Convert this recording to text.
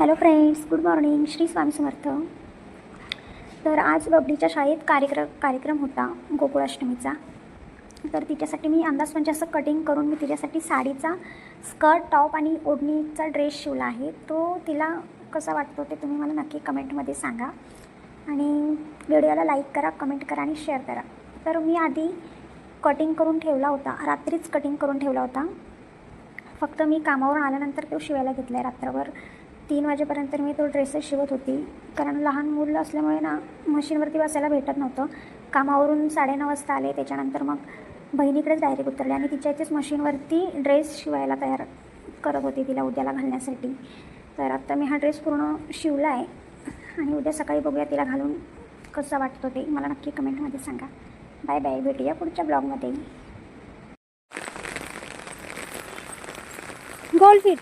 Hello friends good morning Shri Swami Samarth तर आज बबडीच्या शाळेत कार्यक्रम कार्यक्रम होता गोकुळाष्टमीचा. तर तिच्यासाठी मी अंदाज म्हणजे असं कटिंग करून मी तिच्यासाठी साडीचा स्कर्ट टॉप आणि ओढणीचा ड्रेस शिवला आहे. तो तिला कसा वाटतो ते तुम्ही मला नक्की कमेंटमध्ये सांगा. आणि व्हिडिओला लाईक करा कमेंट करा आणि शेअर करा. तर मी आधी कटिंग करून ठेवला होता रात्रीच कटिंग करून ठेवला होता. फक्त मी कामावरून आल्यानंतर तो शिवायला घेतला आहे रात्रभर. तीन वाजेपर्यंत मी तो ड्रेसेस शिवत होती. कारण लहान मुलं असल्यामुळे ना मशीनवरती बसायला भेटत नव्हतं. कामावरून साडेनऊ वाजता आले. त्याच्यानंतर मग बहिणीकडेच डायरेक्ट उतरले आणि तिच्या इथेच मशीनवरती ड्रेस शिवायला तयार करत होती तिला उद्याला घालण्यासाठी. तर आत्ता मी हा ड्रेस पूर्ण शिवला आहे आणि उद्या सकाळी बघूया तिला घालून कसं वाटतो ते. मला नक्की कमेंटमध्ये सांगा. Bye bye. भेटूया पुढच्या ब्लॉगमध्ये. गोल फिट